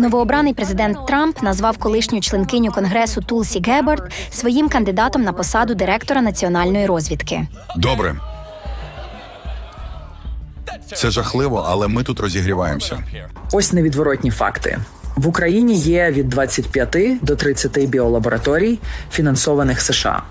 Новообраний президент Трамп назвав колишню членкиню конгресу Тулсі Геббард своїм кандидатом на посаду директора національної розвідки. Добре. Це жахливо, але ми тут розігріваємося. Ось невідворотні факти. В Україні є від 25 до 30 біолабораторій, фінансованих США.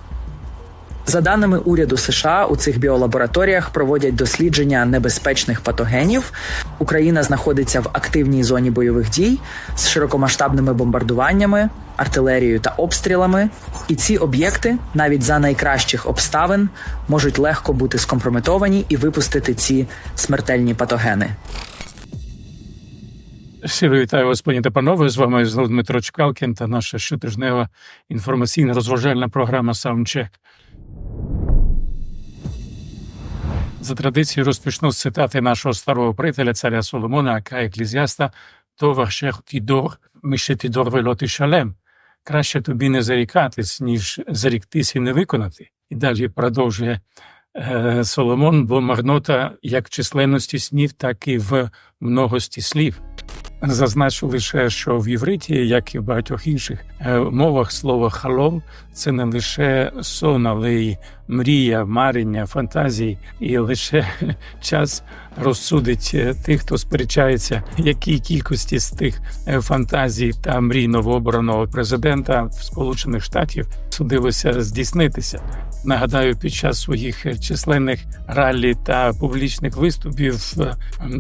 За даними уряду США, у цих біолабораторіях проводять дослідження небезпечних патогенів. Україна знаходиться в активній зоні бойових дій з широкомасштабними бомбардуваннями, артилерією та обстрілами. І ці об'єкти, навіть за найкращих обставин, можуть легко бути скомпрометовані і випустити ці смертельні патогени. Щиро вітаю вас, пані та панове. З вами знову Дмитро Чкалкін та наша щотижнева інформаційна розважальна програма Саундчек. За традицією розпочну з цитати нашого старого приятеля царя Соломона, яка Еклізіаста, то ваше тідор, мише тідор велоти шалем. Краще тобі не зарікатись, ніж заріктись і не виконати. І далі продовжує е, Соломон, бо марнота як в численності снів, так і в многості слів. Зазначу лише, що в євриті, як і в багатьох інших е, мовах, слово халом це не лише сон, але й мрія, марення, фантазії, і лише час розсудить е, тих, хто сперечається, якій кількості з тих е, фантазій та мрій новообраного президента в Сполучених Штатів судилося здійснитися. Нагадаю, під час своїх численних раллі та публічних виступів е,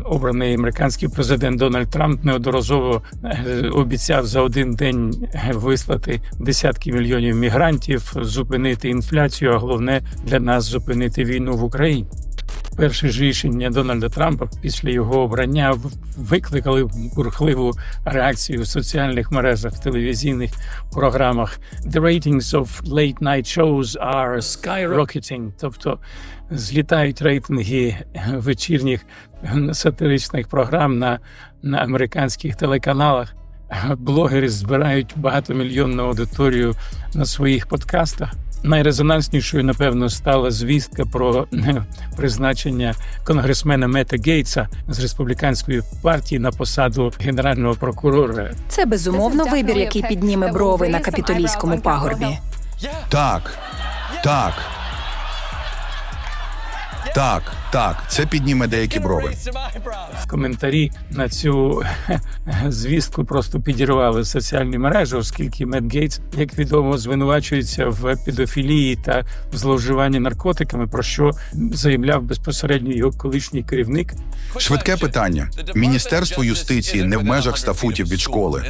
обраний американський президент Дональд Трамп неодноразово е, обіцяв за один день е, вислати десятки мільйонів мігрантів, зупинити інфляцію, а головне для нас зупинити війну в Україні. Перше ж рішення Дональда Трампа після його обрання викликали бурхливу реакцію в соціальних мережах, в телевізійних програмах. The ratings of late night shows are skyrocketing, тобто злітають рейтинги вечірніх сатиричних програм на, на американських телеканалах. Блогери збирають багатомільйонну аудиторію на своїх подкастах. Найрезонанснішою, напевно, стала звістка про е, призначення конгресмена Мета Гейтса з республіканської партії на посаду генерального прокурора. Це безумовно вибір, який підніме брови на капітолійському пагорбі. Так, так. Так, так, це підніме деякі брови. Коментарі на цю звістку просто підірвали соціальні мережі, оскільки Мет Гейтс, як відомо, звинувачується в педофілії та зловживанні наркотиками, про що заявляв безпосередньо його колишній керівник Швидке питання. Міністерство юстиції не в межах 100 футів від школи.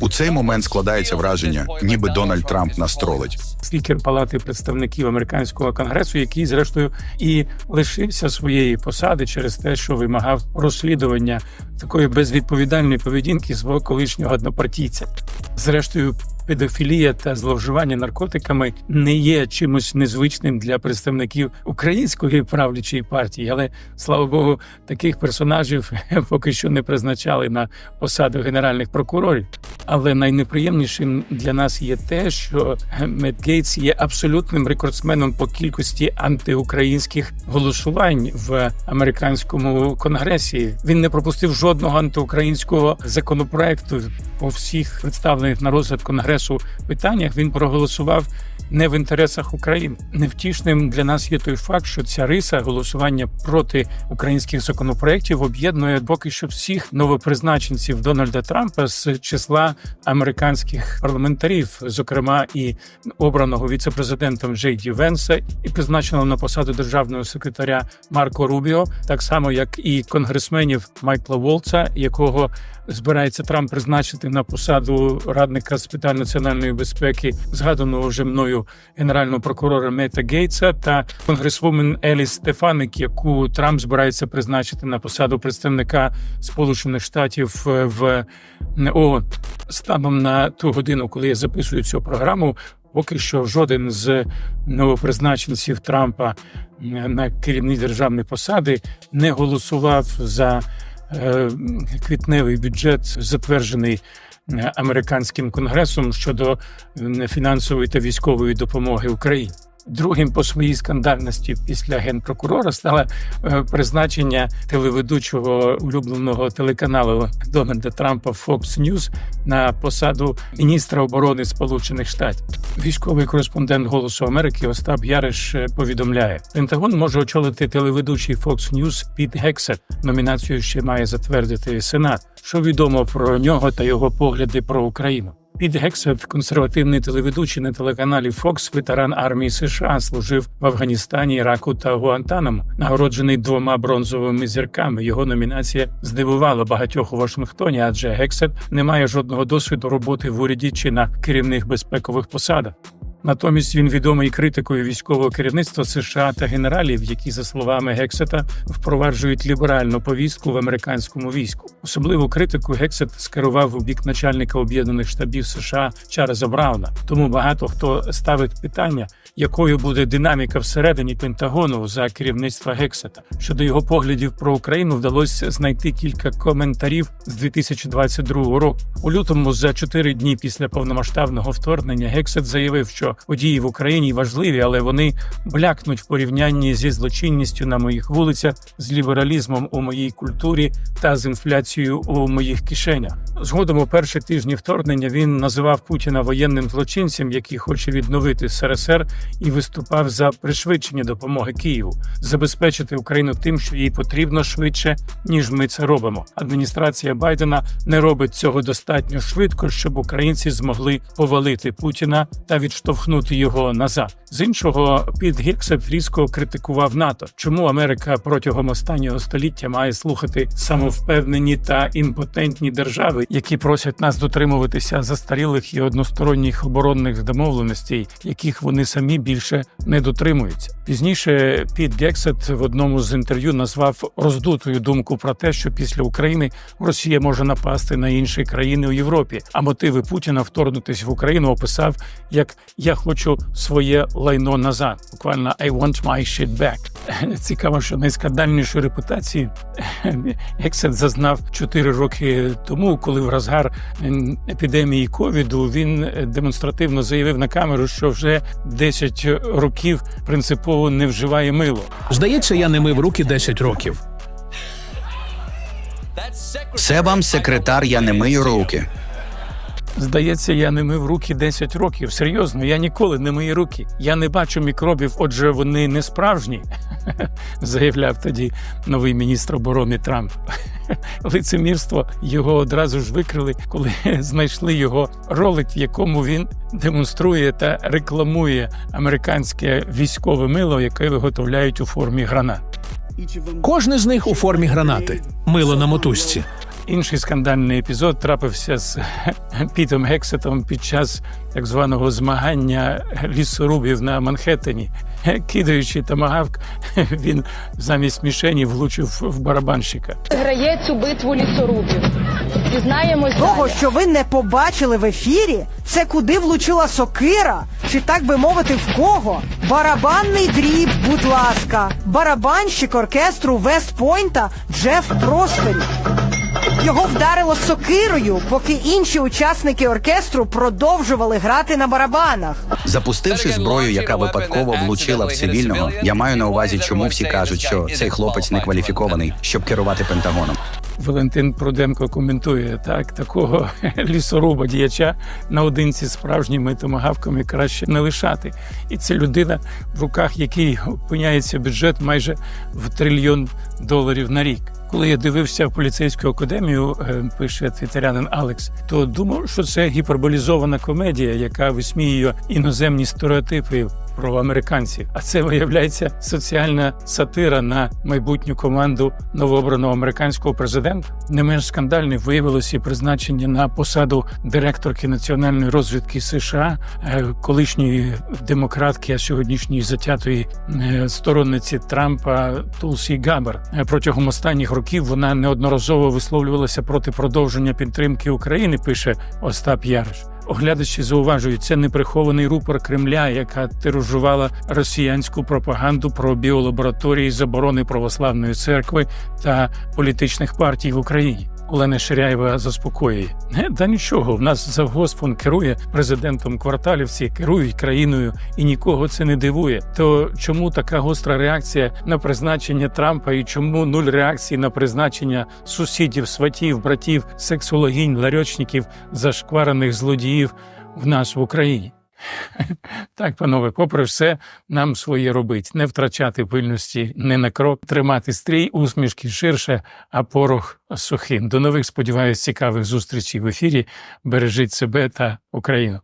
У цей момент складається враження, ніби Дональд Трамп нас тролить. спікер Палати представників американського конгресу, який, зрештою, і лишився своєї посади через те, що вимагав розслідування такої безвідповідальної поведінки свого колишнього однопартійця. Зрештою, педофілія та зловживання наркотиками не є чимось незвичним для представників української правлячої партії, але слава Богу, таких персонажів поки що не призначали на посаду генеральних прокурорів. Але найнеприємнішим для нас є те, що Мет Гейтс є абсолютним рекордсменом по кількості антиукраїнських голосувань в американському конгресі. Він не пропустив жодного антиукраїнського законопроекту по всіх представлених на розгляд конгресу питаннях. Він проголосував не в інтересах України. Невтішним для нас є той факт, що ця риса голосування проти українських законопроєктів об'єднує поки що всіх новопризначенців Дональда Трампа з числа американських парламентарів, зокрема і обраного віцепрезидентом Джей Ді Венса, і призначеного на посаду державного секретаря Марко Рубіо, так само як і конгресменів Майкла Волца, якого збирається Трамп призначити на посаду радника з питань національної безпеки, згаданого вже мною генерального прокурора Мета Гейтса та конгресвумен Еліс Стефаник, яку Трамп збирається призначити на посаду представника Сполучених Штатів е, в ООН. Станом на ту годину, коли я записую цю програму. Поки що жоден з новопризначенців Трампа е, на керівні державні посади не голосував за е, квітневий бюджет, затверджений е, американським конгресом щодо е, фінансової та військової допомоги Україні. Другим по своїй скандальності після генпрокурора стало е, призначення телеведучого улюбленого телеканалу Дональда Трампа Fox News на посаду міністра оборони Сполучених Штатів. Військовий кореспондент Голосу Америки Остап Яриш е, повідомляє: Пентагон може очолити телеведучий Fox News Піт Гексет. Номінацію ще має затвердити Сенат. Що відомо про нього та його погляди про Україну. Піт Гексет, консервативний телеведучий на телеканалі Fox, ветеран армії США, служив в Афганістані, Іраку та Гуантанамо, нагороджений двома бронзовими зірками. Його номінація здивувала багатьох у Вашингтоні, адже Гексет не має жодного досвіду роботи в уряді чи на керівних безпекових посадах. Натомість він відомий критикою військового керівництва США та генералів, які, за словами Гексета, впроваджують ліберальну повістку в американському війську. Особливу критику Гексет скерував у бік начальника об'єднаних штабів США Чарльза Брауна. Тому багато хто ставить питання, якою буде динаміка всередині Пентагону за керівництва Гексета. Щодо його поглядів про Україну вдалося знайти кілька коментарів з 2022 року. У лютому, за чотири дні після повномасштабного вторгнення, Гексет заявив, що події в Україні важливі, але вони блякнуть в порівнянні зі злочинністю на моїх вулицях, з лібералізмом у моїй культурі та з інфляцією у моїх кишенях. Згодом у перші тижні вторгнення він називав Путіна воєнним злочинцем, який хоче відновити СРСР, і виступав за пришвидшення допомоги Києву, забезпечити Україну тим, що їй потрібно швидше, ніж ми це робимо. Адміністрація Байдена не робить цього достатньо швидко, щоб українці змогли повалити Путіна та відштовхнути його назад. З іншого, під Гіксет різко критикував НАТО. Чому Америка протягом останнього століття має слухати самовпевнені та імпотентні держави, які просять нас дотримуватися застарілих і односторонніх оборонних домовленостей, яких вони самі більше не дотримуються. Пізніше Піт Гексет в одному з інтерв'ю назвав роздутою думку про те, що після України Росія може напасти на інші країни у Європі. А мотиви Путіна вторгнутись в Україну описав як я хочу своє лайно назад. Буквально I want my shit back. Цікаво, що найскандальнішої репутації Гексет зазнав 4 роки тому, коли в розгар епідемії ковіду він демонстративно заявив на камеру, що вже 10 років принципово не вживає мило. Здається, я не мив руки 10 років. Це вам секретар, я не мию руки. Здається, я не мив руки 10 років. Серйозно, я ніколи не мию руки. Я не бачу мікробів, отже, вони не справжні, заявляв тоді новий міністр оборони Трамп. Лицемірство його одразу ж викрили, коли знайшли його ролик, в якому він демонструє та рекламує американське військове мило, яке виготовляють у формі гранат. Кожне з них у формі гранати, мило на мотузці. Інший скандальний епізод трапився з Пітом Гексетом під час так званого змагання лісорубів на Манхеттені. Кидаючи тамагавк, він замість мішені влучив в барабанщика. Грає цю битву лісорубів. Дізнаємось Того, далі. що ви не побачили в ефірі, це куди влучила сокира, чи так би мовити, в кого? Барабанний дріб, будь ласка, барабанщик оркестру Вестпойнта Джеф Проспері. Його вдарило сокирою, поки інші учасники оркестру продовжували грати на барабанах. Запустивши зброю, яка випадково влучила в цивільного, я маю на увазі, чому всі кажуть, що цей хлопець не кваліфікований, щоб керувати Пентагоном. Валентин Пруденко коментує так, такого лісоруба діяча наодинці з справжніми томагавками краще не лишати. І це людина, в руках якій опиняється бюджет майже в трильйон доларів на рік. Коли я дивився в поліцейську академію, е, пише твітерянин Алекс, то думав, що це гіперболізована комедія, яка висміює іноземні стереотипи про американців. А це виявляється соціальна сатира на майбутню команду новообраного американського президента. Не менш скандальним виявилося і призначення на посаду директорки національної розвідки США, е, колишньої демократки, а сьогоднішньої затятої е, сторонниці Трампа Тулсі Габар. Е, Протягом останніх років вона неодноразово висловлювалася проти продовження підтримки України. Пише Остап Яриш. Оглядачі зауважують, це неприхований рупор Кремля, яка тиражувала росіянську пропаганду про біолабораторії заборони православної церкви та політичних партій в Україні. Олена Ширяєва заспокоює. Не, та нічого, в нас завгоспон керує президентом кварталівці, керують країною, і нікого це не дивує. То чому така гостра реакція на призначення Трампа і чому нуль реакції на призначення сусідів, сватів, братів, сексологінь, ларьочників, зашкварених злодіїв в нас в Україні? Так, панове, попри все, нам своє робить, не втрачати пильності не на крок, тримати стрій, усмішки ширше, а порох сухим. До нових, сподіваюсь, цікавих зустрічей в ефірі. Бережіть себе та Україну.